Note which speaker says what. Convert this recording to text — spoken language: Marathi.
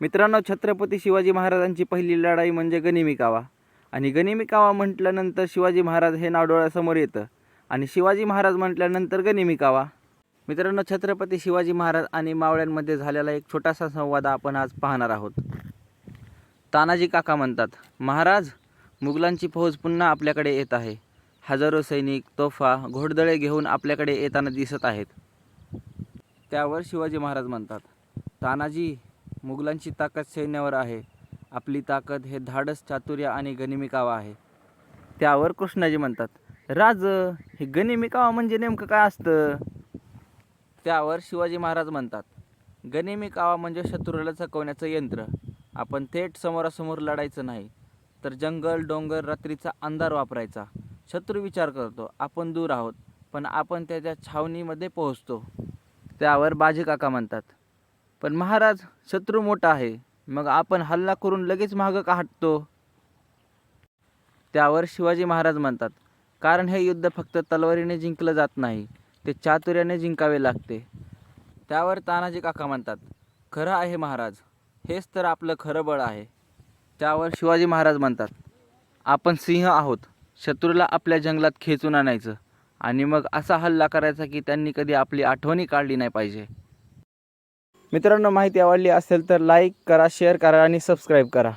Speaker 1: मित्रांनो छत्रपती शिवाजी महाराजांची पहिली लढाई म्हणजे गनिमिकावा आणि गनिमिकावा म्हटल्यानंतर शिवाजी महाराज हे नाव डोळ्यासमोर येतं. आणि शिवाजी महाराज म्हटल्यानंतर गनिमिकावा मित्रांनो छत्रपती शिवाजी महाराज आणि मावळ्यांमध्ये झालेला एक छोटासा संवाद आपण आज पाहणार आहोत. तानाजी काका म्हणतात महाराज मुघलांची फौज पुन्हा आपल्याकडे येत आहे. हजारो सैनिक तोफा घोडदळे घेऊन आपल्याकडे येताना दिसत आहेत. त्यावर शिवाजी महाराज म्हणतात तानाजी मुघलांची ताकद सैन्यावर आहे. आपली ताकद हे धाडस चातुर्य आणि गनिमिकावा आहे. त्यावर कृष्णाजी म्हणतात राज हे गनिमिकावा म्हणजे नेमकं काय असतं? त्यावर शिवाजी महाराज म्हणतात गनिमिकावा म्हणजे शत्रूला चकवण्याचं यंत्र. आपण थेट समोरासमोर लढायचं नाही तर जंगल डोंगर रात्रीचा अंधार वापरायचा. शत्रू विचार करतो आपण दूर आहोत पण आपण त्याच्या छावणीमध्ये पोहोचतो. त्यावर बाजी काका म्हणतात पण महाराज शत्रू मोठा आहे. मग आपण हल्ला करून लगेच मागं का हटतो? त्यावर शिवाजी महाराज म्हणतात कारण हे युद्ध फक्त तलवारीने जिंकलं जात नाही ते चातुर्याने जिंकावे लागते. त्यावर तानाजी काका म्हणतात खरं आहे महाराज हेच तर आपलं खरं बळ आहे. त्यावर शिवाजी महाराज म्हणतात आपण सिंह आहोत शत्रूला आपल्या जंगलात खेचून आणायचं आणि मग असा हल्ला करायचा की त्यांनी कधी आपली आठवणी काढली नाही पाहिजे. मित्रांनो माहिती आवडली असेल तर लाईक करा शेअर करा आणि सबस्क्राईब करा.